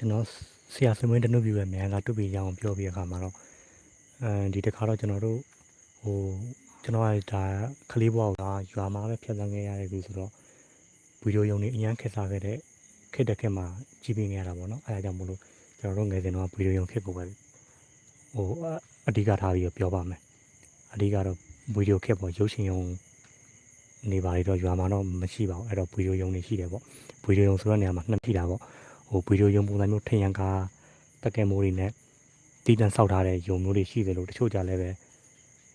ကျွန်တော်ဆရာစမင်းတနုပြရဲ့မြန်လာတူပြီးရအောင်ပြောပြရခါမှာတော့အဲဒီတစ်ခါတော့ကျွန်တော်တို့ဟိုကျွန်တော်ကဒါခလေးဘွားကရွာမှာပဲဖြတ်သန်းခဲ့ရတဲ့လူဆိုတော့ဗီဒီယိုရုံနေအရန်ခက်စားခဲ့တဲ့ခက်တဲ့ခက်မှာကြည့်ပြနေရတာပေါ့နော်အဲဒါကြောင့်မလို့ကျွန်တော်တို့ငယ်စဉ်တော့ဗီဒီယိုရုံခက်ကိုပဲဟိုအဓိကထားပြီးပြောပါမယ်အဓိကတော့ဗီဒီယိုခက်ပေါ်ရုပ်ရှင်ရုံနေပါလေတော့ရွာမှာတော့မရှိပါဘူးအဲ့တော့ဗီဒီယိုရုံနေရှိတယ်ပေါ့ဗီဒီယိုရုံဆိုတဲ့နေရာမှာနှစ်ထိတာပေါ့ ဟိုဗီဒီယိုရုံပုံစံမျိုးထင်ရန်ကားတက်ကဲမိုးတွေနဲ့တီးတန့်ဆောက်ထားတဲ့ရုံမျိုးတွေရှိတယ်လို့တချို့ကြလည်းပဲ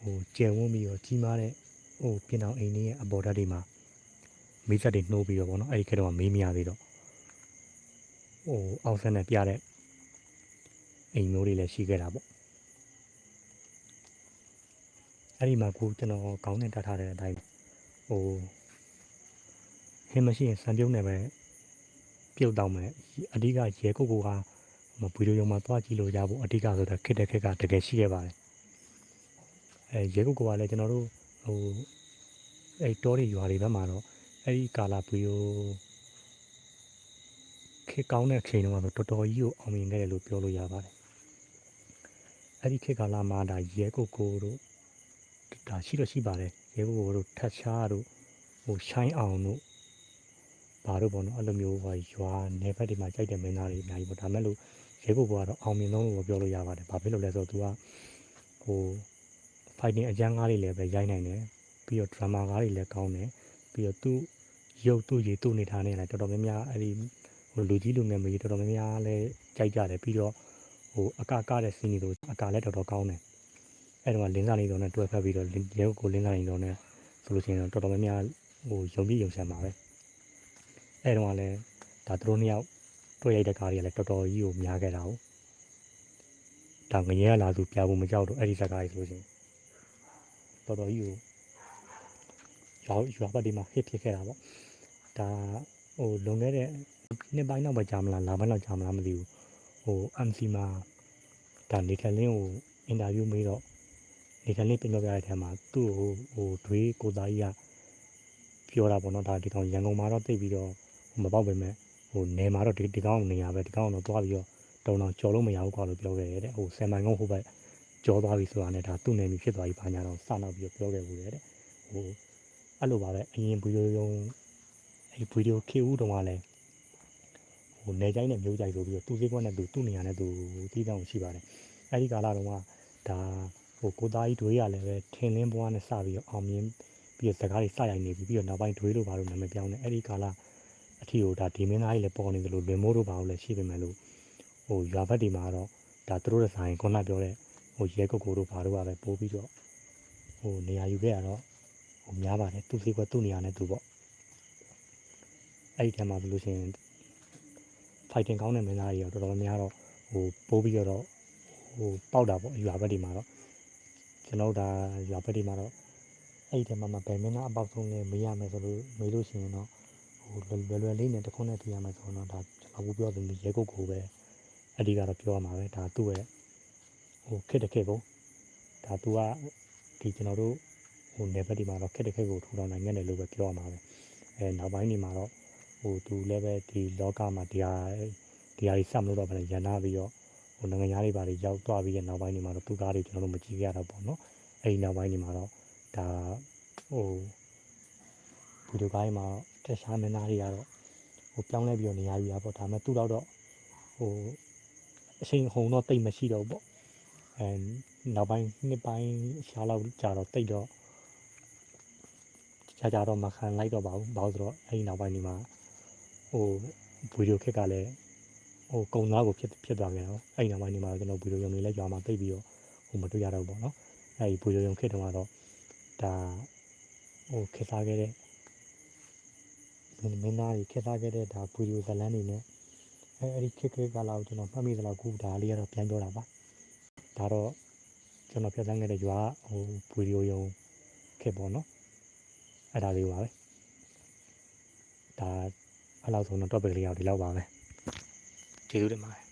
ဟိုကျယ်ဝန်းပြီးတော့ကြီးမားတဲ့ဟိုပြင်အောင်အိမ်ကြီးရဲ့အပေါ်ဓာတ်တွေမှာမိသက်တွေနှိုးပြီးတော့ဗောနော်အဲ့ဒီခေတ်တော့မေးမရသေးတော့ဟိုအောက်ဆက်နဲ့ပြတဲ့အိမ်မျိုးတွေလည်းရှိခဲ့တာပေါ့အဲ့ဒီမှာကိုကျွန်တော်ကောင်းနဲ့တတ်ထားတဲ့အတိုင်းဟိုဟင်းမရှိရင်စံပြုံးနေပဲ ပြုတ်တော့မယ်အဓိကရဲကိုကိုကဗီဒီယိုရုံမှာတွားကြည့်လို့ရဖို့အဓိကဆိုတာခက်တဲ့ခက်ကတကယ်ရှိခဲ့ပါတယ်အဲရဲကိုကိုကလည်းကျွန်တော်တို့ဟိုအဲတောတွေရွာတွေဘက်မှာတော့အဲဒီကာလာဗီဒီယိုခေတ်ကောင်းတဲ့ချိန်တုန်းကတော့တော်တော်ကြီးကိုအောင်မြင်ခဲ့တယ်လို့ပြောလို့ရပါတယ်အဲ့ဒီခေတ်ကာလမှာဒါရဲကိုကိုတို့ဒါရှိတော့ရှိပါတယ်ရဲကိုကိုတို့ထတ်ချားတို့ဟိုရှိုင်းအောင်တို့ ဘာလို့ပေါ့နော်အဲ့လိုမျိုးဟိုရွာနယ်ဘက်တွေမှာကြိုက်တဲ့မင်းသားတွေအများကြီးပေါ့ဒါမဲ့လို့ရဲကိုကတော့အောင်မြင်ဆုံးလို့ပြောလို့ရပါတယ်ဘာဖြစ်လို့လဲဆိုတော့ तू ကဟို fighting အကျန်းကားတွေလည်းပဲရိုက်နိုင်တယ်ပြီးတော့ drama ကားတွေလည်းကောင်းတယ်ပြီးတော့သူ့ရုပ်သူ့ရည်သူ့နေထားနေလည်းတော်တော်များများအဲ့ဒီဟိုလူကြီးလူငယ်မကြီးတော်တော်များများလည်းကြိုက်ကြတယ်ပြီးတော့ဟိုအကကတဲ့ scene တွေအကလည်းတော်တော်ကောင်းတယ်အဲ့တော့လင်းစားနေတော့နဲ့တွဲဖက်ပြီးတော့ရဲကိုလင်းစားနေတော့နဲ့ဆိုလို့ရှိရင်တော့တော်တော်များများဟိုယုံကြည်ယုံဆန်ပါပဲ အဲ့တော့လည်းဒါသူတို့နှစ်ယောက်တွေ့ရိုက်တဲ့ကားတွေကလည်းတော်တော်ကြီးကိုများခဲ့တာဟုတ်ဒါငရဲလာသူပြဖို့မကြောက်တော့အဲ့ဒီဇာတ်ကားကြီးဆိုလို့ရှိရင်တော်တော်ကြီးကိုရွာရွာဘက်ဒီမှာ hit ဖြစ်ခဲ့တာပေါ့ဒါဟိုလွန်ခဲ့တဲ့နှစ်ပိုင်းတော့ပဲကြာမလားလာပိုင်းတော့ကြာမလားမသိဘူးဟို MC မှာဒါနေခလင်းကိုအင်တာဗျူးမေးတော့နေခလင်းပြင်ပြရတဲ့ထဲမှာသူ့ကိုဟိုဒွေးကိုသားကြီးကပြောတာပေါ့နော်ဒါဒီကောင်ရန်ကုန်မှာတော့တိတ်ပြီးတော့ မပေါက်ပဲမဲ့ဟိုနေမှာတော့ဒီဒီကောင်နေရပဲဒီကောင်တော့သွားပြီးတော့တုံတော့ကြော်လို့မရဘူးကွာလို့ပြောခဲ့ရတယ်ဟိုဆယ်မိုင်ကုန်းဟိုဘက်ကြောသွားပြီဆိုတာနဲ့ဒါသူ့နေပြီဖြစ်သွားပြီဘာညာတော့စနောက်ပြီးတော့ပြောခဲ့ဘူးလေတဲ့ဟိုအဲ့လိုပါပဲအရင်ဗီဒီယိုရုံအဲ့ဗီဒီယိုခေဦးတုန်းကလည်းဟိုနေကြိုင်းနဲ့မျိုးကြိုက်ဆိုပြီးတော့သူ့စိတ်ကွက်နဲ့သူသူ့နေရာနဲ့သူတီးတောင်ရှိပါတယ်အဲ့ဒီကာလတုန်းကဒါဟိုကိုသားကြီးတွေးရလည်းပဲထင်းလင်းဘွားနဲ့စပြီးတော့အောင်မြင်ပြီးတော့စကားတွေစရိုက်နေပြီပြီးတော့နောက်ပိုင်းဒွေးလို့ဘာလို့နာမည်ပြောင်းနေအဲ့ဒီကာလ အထီကိုဒါဒီမင်းသားကြီးလည်းပေါ်နေတယ်လို့လွင်မိုးတို့ဘာလို့လဲရှိပေမဲ့လို့ဟိုရွာဘက်ဒီမှာတော့ဒါသူတို့ရဲ့ဆိုင်ခုနပြောတဲ့ဟိုရဲကုတ်ကိုတို့ဘာတို့ကပဲပိုးပြီးတော့ဟိုနေရာယူခဲ့ရတော့ဟိုများပါတယ်သူစီကသူ့နေရာနဲ့သူပေါ့အဲ့ဒီထဲမှာဆိုလို့ရှိရင် fighting ကောင်းတဲ့မင်းသားကြီးရောတော်တော်များတော့ဟိုပိုးပြီးတော့ဟိုပေါက်တာပေါ့ရွာဘက်ဒီမှာတော့ကျွန်တော်ဒါရွာဘက်ဒီမှာတော့အဲ့ဒီထဲမှာမှဗယ်မင်းသားအပေါက်ဆုံးလေးမေးရမယ်ဆိုလို့မေးလို့ရှိရင်တော့ ဟိုလွယ်လွယ်လေးနဲ့တခွန်းနဲ့ပြရမယ်ဆိုတော့ဒါကျွန်တော်ပြောသလိုရဲကုတ်ကိုပဲအဓိကတော့ပြောရမှာပဲဒါသူ့ရဲ့ဟိုခက်တခက်ပေါ့ဒါသူကဒီကျွန်တော်တို့ဟိုနယ်ဘက်ဒီမှာတော့ခက်တခက်ကိုထူထောင်နိုင်ခဲ့တယ်လို့ပဲပြောရမှာပဲအဲနောက်ပိုင်းဒီမှာတော့ဟိုသူလည်းပဲဒီလောကမှာဒီဟာဒီဟာကြီးစမလို့တော့ပဲရန်နာပြီးတော့ဟိုနိုင်ငံသားတွေပါတွေရောက်သွားပြီးတဲ့နောက်ပိုင်းဒီမှာတော့သူကားတွေကျွန်တော်တို့မကြည့်ရတော့ပေါ့နော်အဲဒီနောက်ပိုင်းဒီမှာတော့ဒါဟိုဗီဒီယိုကိုင်းမှာ တက်ရှားမင်းသားတွေကတော့ဟိုပြောင်းလဲပြီးတော့နေရာယူတာပေါ့ဒါပေမဲ့သူ့တော့တော့ဟိုအချိန်ဟုန်တော့တိတ်မရှိတော့ဘူးပေါ့အဲနောက်ပိုင်းနှစ်ပိုင်းရှားလောက်ကြာတော့တိတ်တော့ကြာကြာတော့မခံလိုက်တော့ပါဘူးဘာလို့ဆိုတော့အဲဒီနောက်ပိုင်းဒီမှာဟိုဗီဒီယိုခက်ကလည်းဟိုကုံသားကိုဖြစ်ဖြစ်သွားခဲ့တော့အဲဒီနောက်ပိုင်းဒီမှာကျွန်တော်ဗီဒီယိုရုံတွေလည်းကြာမှာတိတ်ပြီးတော့ဟိုမတွေ့ရတော့ဘူးပေါ့နော်အဲဒီဗီဒီယိုရုံခက်တုန်းကတော့ဒါဟိုခေတ်စားခဲ့တဲ့ မင်းမင်းသားကြီးခေတ်စားခဲ့တဲ့ဒါဗီဒီယိုဇာတ်လမ်းတွေနဲ့အဲအဲ့ဒီခေတ်ခေတ်ကလာကိုကျွန်တော်မှတ်မိသလောက်ခုဒါလေးကတော့ပြန်ပြောတာပါဒါတော့ကျွန်တော်ဖြတ်သန်းခဲ့တဲ့ရွာဟိုဗီဒီယိုရုံခေတ်ပေါ့နော်အဲ့ဒါလေးပါပဲဒါအဲ့လောက်ဆိုတော့ topic လေးရောက်ဒီလောက်ပါပဲကျေးဇူးတင်ပါတယ်